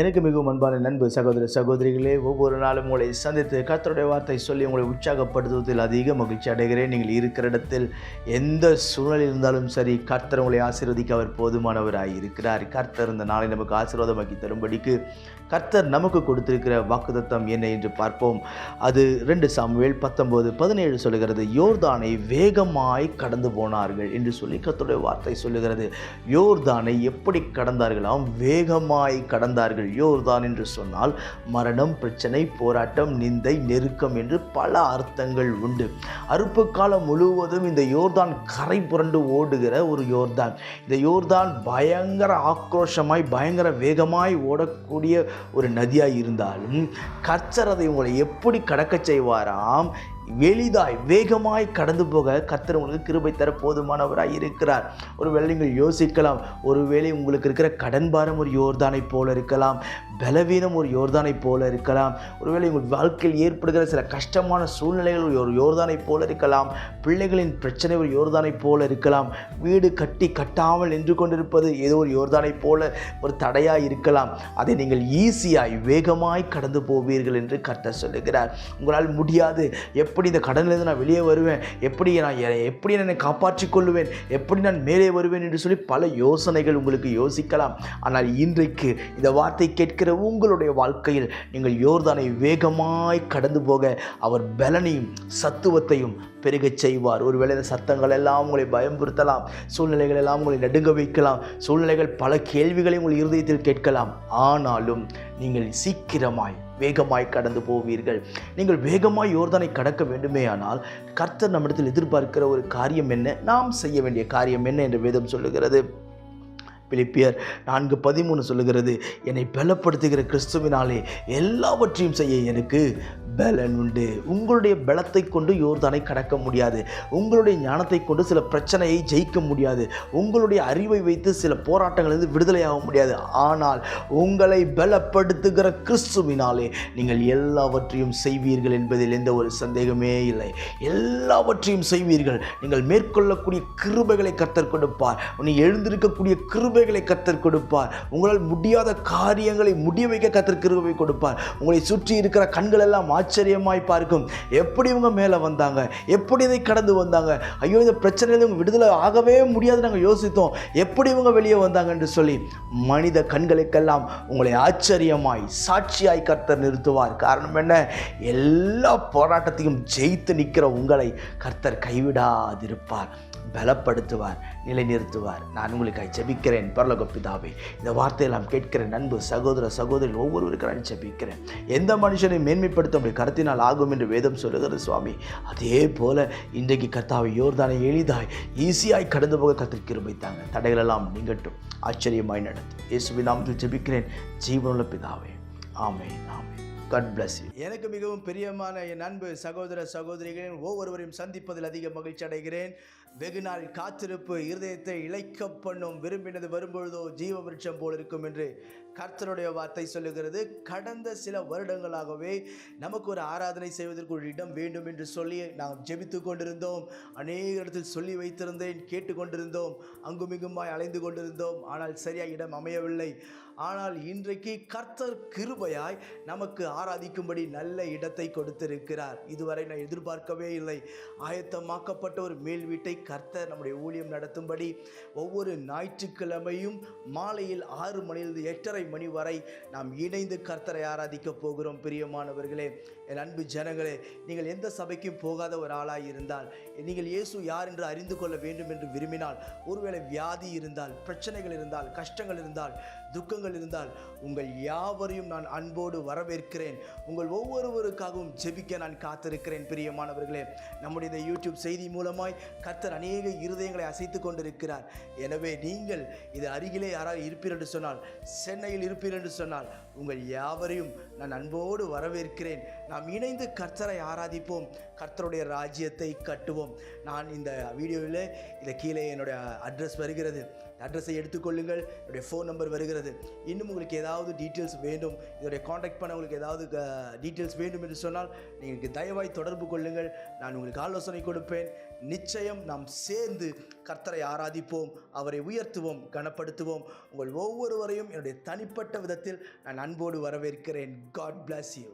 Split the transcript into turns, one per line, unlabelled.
எனக்கு மிகவும் அன்பான நண்பு சகோதர சகோதரிகளே ஒவ்வொரு நாளும் உங்களை சந்தித்து கத்தருடைய வார்த்தை சொல்லி உங்களை உற்சாகப்படுத்துவதில் அதிக மகிழ்ச்சி அடைகிறேன். நீங்கள் இருக்கிற இடத்தில் எந்த சூழலில் இருந்தாலும் சரி கர்த்தர் உங்களை ஆசீர்வதிக்க அவர் போதுமானவராக இருக்கிறார். கர்த்தர் இந்த நாளை நமக்கு ஆசீர்வாதமாக்கி தரும்படிக்கு கர்த்தர் நமக்கு கொடுத்திருக்கிற வாக்குதத்தம் என்ன என்று பார்ப்போம். அது ரெண்டு சாமுவேல் பத்தொம்போது பதினேழு சொல்லுகிறது யோர்தானை வேகமாய் கடந்து போனார்கள் என்று சொல்லி கர்த்தருடைய வார்த்தை சொல்லுகிறது. யோர்தானை எப்படி கடந்தார்களாம் வேகமாய் கடந்தார்கள். யோர்தான் என்று சொன்னால் மரணம் பிரச்சனை போராட்டம் நிந்தை நெருக்கம் என்று பல அர்த்தங்கள் உண்டு. அறுப்பு காலம் முழுவதும் இந்த யோர்தான் கரை புரண்டு ஓடுகிற ஒரு யோர்தான். இந்த யோர்தான் பயங்கர ஆக்ரோஷமாய் பயங்கர வேகமாய் ஓடக்கூடிய ஒரு நதியாய் இருந்தாலும் கர்த்தர் அதை உங்களை எப்படி கடக்கச் செய்வாராம்? எளிதாய் வேகமாய் கடந்து போக கத்தர் உங்களுக்கு கிருபை தர போதுமானவராக இருக்கிறார். ஒருவேளை நீங்கள் யோசிக்கலாம் ஒருவேளை உங்களுக்கு இருக்கிற கடன் பாரம் ஒரு யோர்தானை போல இருக்கலாம் பலவீனம் ஒரு யோர்தானைப் போல இருக்கலாம் ஒருவேளை உங்கள் வாழ்க்கையில் ஏற்படுகிற சில கஷ்டமான சூழ்நிலைகள் ஒரு யோர்தானைப் போல இருக்கலாம் பிள்ளைகளின் பிரச்சனை ஒரு யோர்தானை போல இருக்கலாம் வீடு கட்டி கட்டாமல் நின்று கொண்டிருப்பது ஏதோ ஒரு யோர்தானைப் போல ஒரு தடையாக இருக்கலாம் அதை நீங்கள் ஈஸியாய் வேகமாய் கடந்து போவீர்கள் என்று கர்த்தர் சொல்லுகிறார். உங்களால் முடியாது எப் எப்படி இந்த கடனிலிருந்து நான் வெளியே வருவேன்? எப்படி நான் எப்படி என்னை காப்பாற்றிக் கொள்ளுவேன்? எப்படி நான் மேலே வருவேன் என்று சொல்லி பல யோசனைகள் உங்களுக்கு யோசிக்கலாம். ஆனால் இன்றைக்கு இந்த வார்த்தை கேட்கிற உங்களுடைய வாழ்க்கையில் நீங்கள் யோர்தானை வேகமாய் கடந்து போக அவர் பலனையும் சத்துவத்தையும் பெருகச் செய்வார். ஒருவேளை இந்த சத்தங்கள் எல்லாம் உங்களை பயம்புறுத்தலாம். சூழ்நிலைகள் எல்லாம் உங்களை நடுங்க வைக்கலாம். சூழ்நிலைகள் பல கேள்விகளை உங்கள் இருதயத்தில் கேட்கலாம். ஆனாலும் நீங்கள் சீக்கிரமாய் வேகமாய் கடந்து போவீர்கள். நீங்கள் வேகமாய் யோர்தானை கடக்க வேண்டுமே ஆனால் கர்த்தர் நம்மிடத்தில் எதிர்பார்க்கிற ஒரு காரியம் என்ன? நாம் செய்ய வேண்டிய காரியம் என்ன என்று வேதம் சொல்லுகிறது. பிலிப்பியர் நான்கு பதிமூணு சொல்லுகிறது என்னை பலப்படுத்துகிற கிறிஸ்துவினாலே எல்லாவற்றையும் செய்ய எனக்கு பலன் உண்டு. உங்களுடைய பலத்தை கொண்டு யோர்தானை கடக்க முடியாது. உங்களுடைய ஞானத்தை கொண்டு சில பிரச்சனையை ஜெயிக்க முடியாது. உங்களுடைய அறிவை வைத்து சில போராட்டங்களிலிருந்து விடுதலையாக முடியாது. ஆனால் உங்களை பலப்படுத்துகிற கிறிஸ்துவினாலே நீங்கள் எல்லாவற்றையும் செய்வீர்கள் என்பதில் எந்த ஒரு சந்தேகமே இல்லை. எல்லாவற்றையும் செய்வீர்கள். நீங்கள் மேற்கொள்ளக்கூடிய கிருபைகளை கத்தர் கொடுப்பார். நீ எழுந்திருக்கக்கூடிய கிருபைகளை கத்தர் கொடுப்பார். உங்களால் முடியாத காரியங்களை முடிய வைக்க கத்தர் கிருபை கொடுப்பார். உங்களை சுற்றி இருக்கிற கண்கள் எல்லாம் ஆச்சரியமாய் பார்க்கும். எப்படி இவங்க மேலே வந்தாங்க? எப்படி இதை கடந்து வந்தாங்க? ஐயோ இந்த பிரச்சனையில இவங்க விடுதலை ஆகவே முடியாது நாங்கள் யோசித்தோம். எப்படி இவங்க வெளியே வந்தாங்க என்று சொல்லி மனித கண்களுக்கெல்லாம் உங்களை ஆச்சரியமாய் சாட்சியாய் கர்த்தர் நிறுத்துவார். காரணம் என்ன? எல்லா போராட்டத்தையும் ஜெயித்து நிற்கிற உங்களை கர்த்தர் கைவிடாதிருப்பார். பலப்படுத்துவார் நிலைநிறுத்துவார். நான் உங்களுக்காக ஜபிக்கிறேன் பரலோக இந்த வார்த்தையெல்லாம் கேட்கிறேன் நண்பு சகோதர சகோதரி ஒவ்வொருவருக்கு நான் ஜபிக்கிறேன். எந்த மனுஷனையும் மேன்மைப்படுத்த முடியும் அவர்கள் கருத்தினால் ஆகும் என்று வேதம் சொல்லுகிறது சுவாமி. அதே போல இன்றைக்கு கர்த்தாவை யோர்தானை எளிதாய் ஈஸியாய் கடந்து போக கத்திற்கு கிருபைத்தாங்க. தடைகளெல்லாம் நீங்கட்டும். ஆச்சரியமாய் நடத்தும் இயேசுவின் நாமத்தில் ஜெபிக்கிறேன். ஜீவனுள்ள பிதாவே. ஆமே ஆமே God bless எனக்கு மிகவும் பிரியமான என் அன்பு சகோதர சகோதரிகளின் ஒவ்வொருவரையும் சந்திப்பதில் அதிக மகிழ்ச்சி அடைகிறேன். வெகு நாள் காத்திருப்பு இருதயத்தை இழைக்க பண்ணும் விரும்பினது வரும்பொழுதோ ஜீவ விருட்சம் போல் இருக்கும் என்று கர்த்தருடைய வார்த்தை சொல்லுகிறது கடந்த சில வருடங்களாகவே நமக்கு ஒரு ஆராதனை செய்வதற்கு ஒரு இடம் வேண்டும் என்று சொல்லி நாம் ஜெபித்து கொண்டிருந்தோம். அநேக இடத்தில் சொல்லி வைத்திருந்தேன் கேட்டுக்கொண்டிருந்தோம் அங்குமிங்குமாய் அலைந்து கொண்டிருந்தோம். ஆனால் சரியாக இடம் அமையவில்லை. ஆனால் இன்றைக்கு கர்த்தர் கிருபையாய் நமக்கு ஆராதிக்கும்படி நல்ல இடத்தை கொடுத்திருக்கிறார். இதுவரை நான் எதிர்பார்க்கவே இல்லை. ஆயத்தமாக்கப்பட்ட ஒரு மேல் வீட்டை கர்த்தர் நம்முடைய ஊழியம் நடத்தும்படி ஒவ்வொரு ஞாயிற்றுக்கிழமையும் மாலையில் ஆறு மணியிலிருந்து எட்டரை மணி வரை நாம் இணைந்து கர்த்தரை ஆராதிக்க போகிறோம். பிரியமானவர்களே என் அன்பு ஜனங்களே நீங்கள் எந்த சபைக்கும் போகாத ஒரு ஆளாக இருந்தால் நீங்கள் இயேசு யார் என்று அறிந்து கொள்ள வேண்டும் என்று விரும்பினால் ஒருவேளை வியாதி இருந்தால் பிரச்சனைகள் இருந்தால் கஷ்டங்கள் இருந்தால் துக்கங்கள் இருந்தால் உங்கள் யாவரையும் நான் அன்போடு வரவேற்கிறேன். உங்கள் ஒவ்வொருவருக்காகவும் ஜெபிக்க நான் காத்திருக்கிறேன். பிரியமானவர்களே நம்முடைய இந்த யூடியூப் செய்தி மூலமாய் கர்த்தர் அநேக இருதயங்களை அசைத்து கொண்டிருக்கிறார். எனவே நீங்கள் இது அருகிலே யாராவது இருப்பீர்கள் என்று சொன்னால் சென்னையில் இருப்பீர் என்று சொன்னால் உங்கள் யாவரையும் நான் அன்போடு வரவேற்கிறேன். நாம் இணைந்து கர்த்தரை ஆராதிப்போம். கர்த்தருடைய ராஜ்யத்தை கட்டுவோம். நான் இந்த வீடியோவில் இதை கீழே என்னுடைய அட்ரஸ் வருகிறது. அட்ரஸை எடுத்துக்கொள்ளுங்கள் என்னுடைய ஃபோன் நம்பர் வருகிறது. இன்னும் உங்களுக்கு ஏதாவது டீட்டெயில்ஸ் வேண்டும். இதோடைய காண்டாக்ட் பண்ண உங்களுக்கு ஏதாவது டீட்டெயில்ஸ் வேண்டும் என்று சொன்னால் நீங்கள் தயவாய் தொடர்பு கொள்ளுங்கள். நான் உங்களுக்கு ஆலோசனை கொடுப்பேன். நிச்சயம் நாம் சேர்ந்து கர்த்தரை ஆராதிப்போம் அவரை உயர்த்துவோம் கனப்படுத்துவோம். உங்கள் ஒவ்வொருவரையும் என்னுடைய தனிப்பட்ட விதத்தில் நான் அன்போடு வரவேற்கிறேன். God bless you